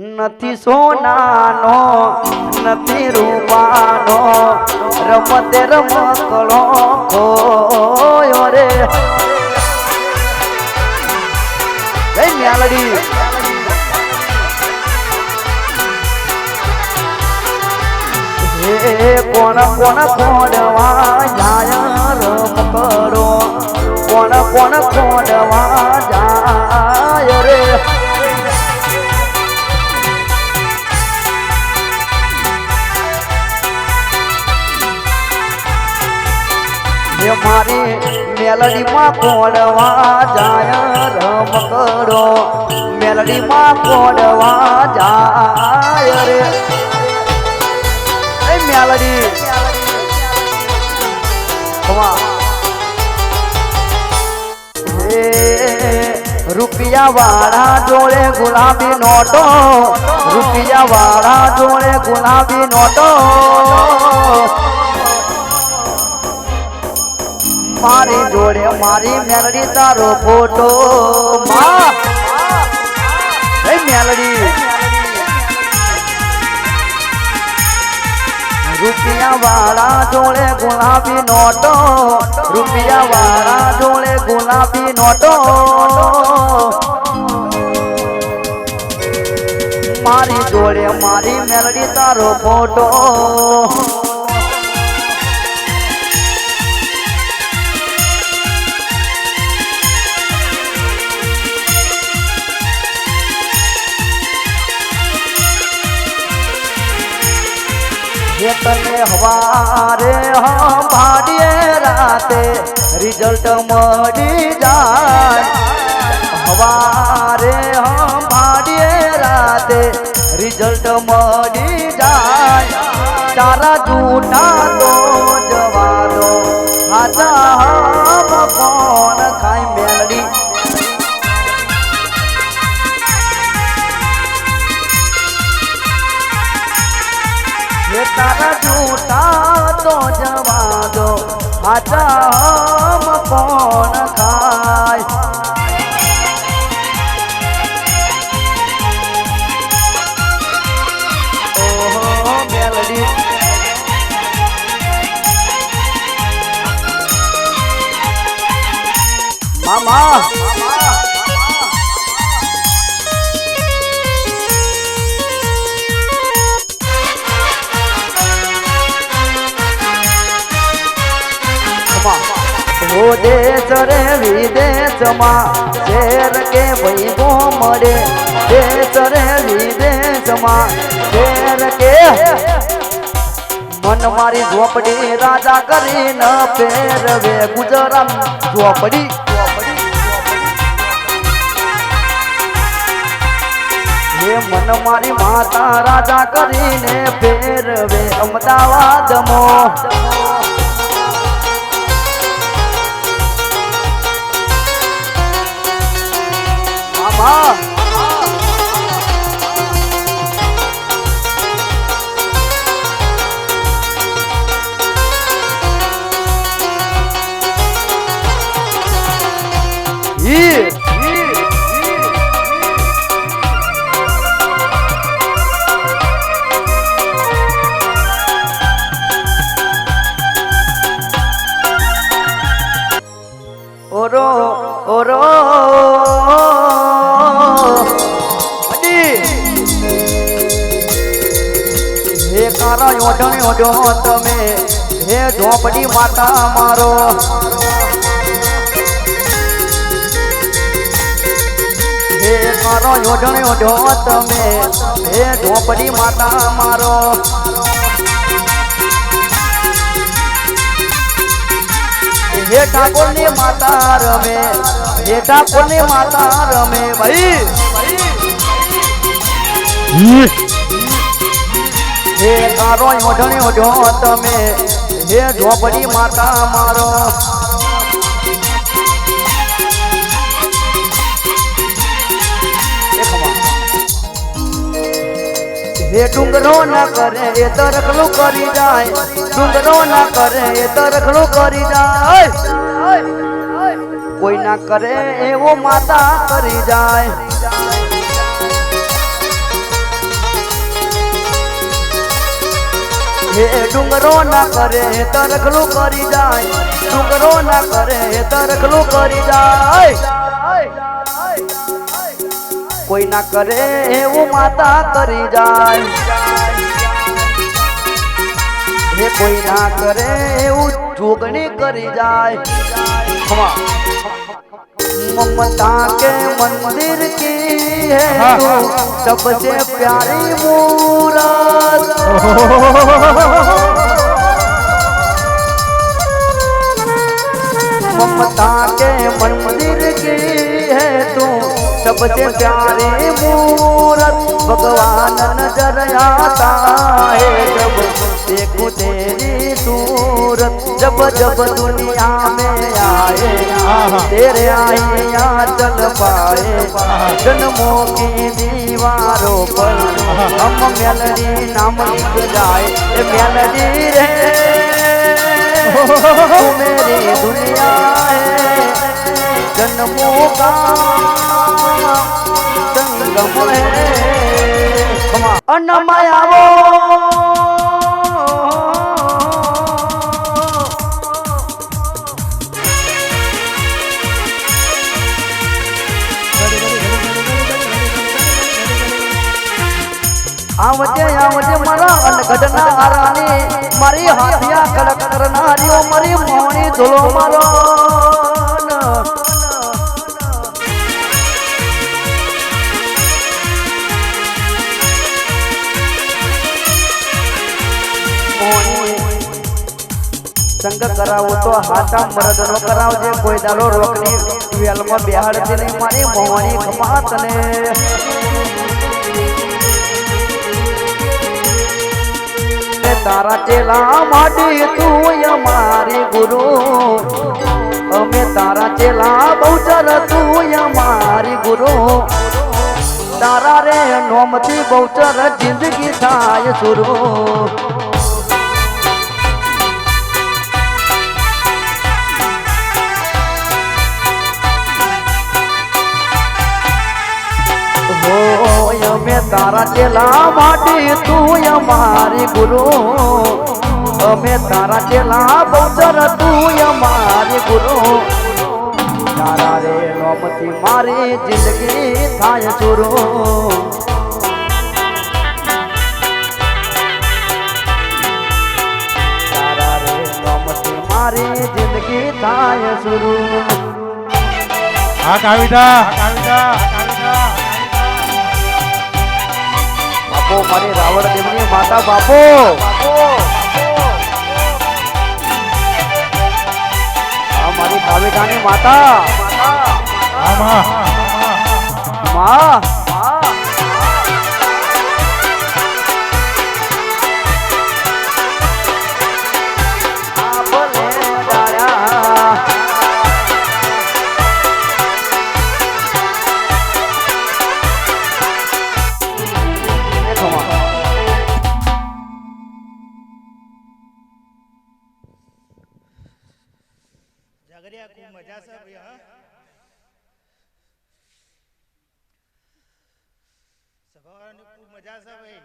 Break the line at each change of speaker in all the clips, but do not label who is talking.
નથી સોનાનો, નથી રૂપાનો, રમતે રમકડો ખોયો રે. જય મ્યાલડી હે, કોણ કોણ ખોડવા જાય રમકડો? કોણ કોણ ખોડવા જાય રે? એ મારી મેલડીમાં કોડવા જાય, રમકડો. મેલડીમાં કોડવા જાય રે. એ મેલડી. રૂપિયા વાળા જોડે ગુલાબી નોટો. રૂપિયા વાળા જોડે ગુલાબી નોટો. મારી જોડે મારી મેલડી તારો ફોટો એ મેલડી. રૂપિયા વાળા જોડે ગુલાબી નોટો. રૂપિયા વાળા જોડે ગુલાબી નોટો. મારી જોડે મારી મેલડી તારો ફોટો. તને હવારે હંભાડીએ રાતે રિઝલ્ટ મળી જાય. હવારે હંભાડીએ રાતે રિઝલ્ટ મળી જાય. તારા જૂઠા તો જવાનો હાથા કોણ ખાઈ મેલડી તારા જૂઠા તો જવા દો. આચા હમ કોણ ખાય? ઓહો મેલડી. રે વિદેશમાં શેર કે વૈભો મળે? દેશ રે વિદેશમાં શેર કે? મન મારી ઝોપડી રાજા કરીને ફેરવે ગુજરાત. ઝોપડી. મન મારી માતા રાજા કરીને ફેરવે અમદાવાદમાં. કારા ઓઢણ ઓઢો તમે. હે ઝોપડી માતા મારો. હે કારો ઓઢણ ઓઢો તમે. હે ઝોપડી માતા મારો. હે ઠાકોરની માતા રમે. હે ઠાકોરની માતા રમે. ભાઈ. હે કારો ઓઢણ્યો જો તમે. હે ઝોપડી માતા મારો. હે ડુંગરો ના કરે એ તો રખલું કરી જાય. ડુંગરો ના કરે એ તો રખલું કરી જાય. કોઈ ના કરે એવો માતા કરી જાય. હે ડુંગરો ના કરે તો રખલું કરી જાય. ડુંગરો ના કરે તો રખલું કરી જાય. કોઈ ના કરે, એવું માતા કરી જાય. હે કોઈ ના કરે, એવું જોગણી કરી જાય. ममता के मंदिर की है तू सबसे प्यारी मूरत ममता सबसे प्यारी मूरत भगवान नजर आता है जब देखो तेरी सूरत जब जब दुनिया में आए तेरे आए यहाँ चल पाए जन्मों की दीवारों पर हम मेलडी नाम लिख जाए ये मेलडी रे तू मेरी दुनिया है जन्मों का અન્નમય આવો આવજે આવજે મારા અનગઢના આરાની મારી હાથિયા કડક કરનારીઓ મારી મોણી ધોલો મારો સંગ કરાવો તો હાથા મરદ નો કરાવજે કોઈ દાડો રોકની વેલમાં બેહાડતી નહીં, મારી મોહની ખમા તને ને તારા ચેલા માડી તું અમારી ગુરુ. અમે તારા ચેલા બહુચર તું અમારી ગુરુ. તારા રે નોમથી બહુચર જિંદગી થાય સુરુ. હોય અમે તારા ચેલા માટે તું અમારી ગુરુ. અમે તારા ચેલા બહુચર તું અમારી ગુરુ. તારા રે નોમથી મારી જિંદગી થાય સુરુ તારા રે નોમથી મારી જિંદગી થાય સુરુ
આ કાવિતા કાવિતા કાવિતા
બાપો મારી રાવણ દેવની માતા બાપો. આ મારી કાવેટાની માતા. માં
જાગરિયા ખૂબ મજા છે ભાઈ હા. સભાવાની ખૂબ મજા છે ભાઈ.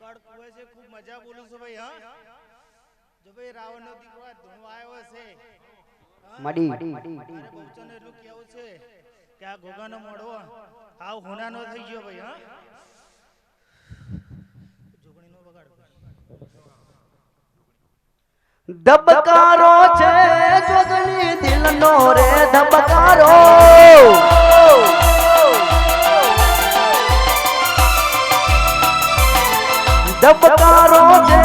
કડ કુવે છે ખૂબ મજા બોલું છું ભાઈ હા. જો ભાઈ રાવણનો દીકરો ધૂણો આવ્યો છે.
મડી.
મારે બહુચન એટલું કેવું છે કે આ ગોગાનો મોઢો. હાવ હુનાનો થઈ ગયો ભાઈ હા.
ધબકારો છે જોગણી દિલનો રે ધબકારો. ધબકારો છે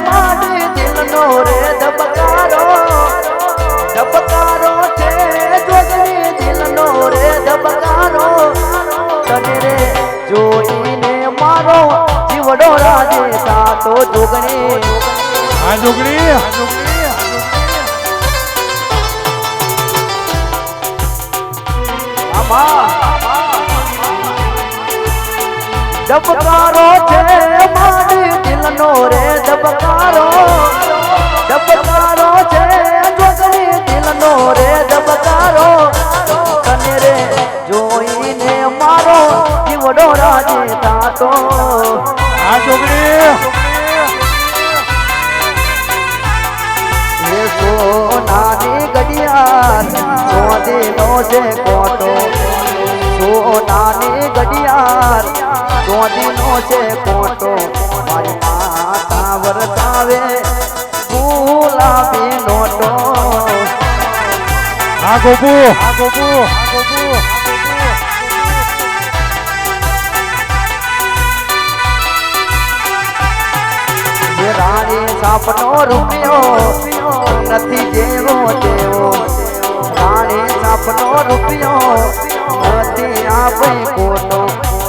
મારી દિલનો રે
આ
ડબકારો છે મારી દિલનો રે ડબકારો ડબકારો છે જોગણી દિલનો રે ડબકારો તને રે જોઈને મારો જીવડો રાજે તાતો
આ જોગણી
ચોધીનો છે કોટો સોનાની ઘડિયાળ ચોધીનો છે કોટો મારી માતા વરસાવે ગુલાબી નોટો.
હા ગોપુ. હા ગોપુ.
રાણી સાપનો રૂપિયો નથી જેવો તેવો. સાપનો રૂપિયો. નથી આપે ખોટો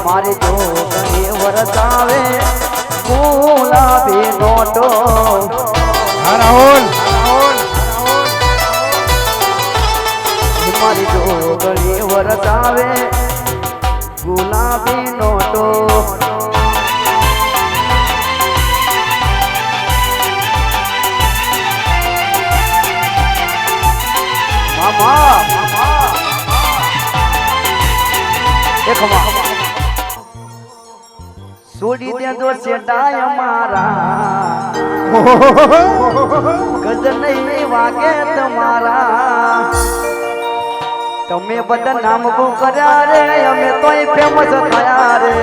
મારી જોગણી વરસાવે. ગુલાબી નોટો.
રાહુલ
મારી જોગણી વરસાવે. છોડી દેજો શેટાય મારા. ગજ નહીં વાગે તમારા. તમે બધા નામ બહુ કર્યા રે, અમે તોય ફેમસ થયા રે.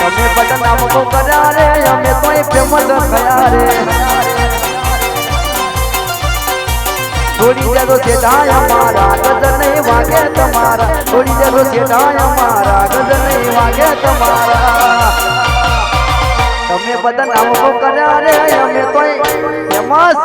તમે બધા નામ બહુ કર્યા રે, અમે તોય ફેમસ થયા રે. છોડી જરો છેડાય અમારા, ગજર નહીં વાગે તમારા. થોડી જરો છેડાય અમારા, ગજર નહીં વાગે તમારા. તમે બધા નામો કર્યા રે, અમે તોય ફેમસ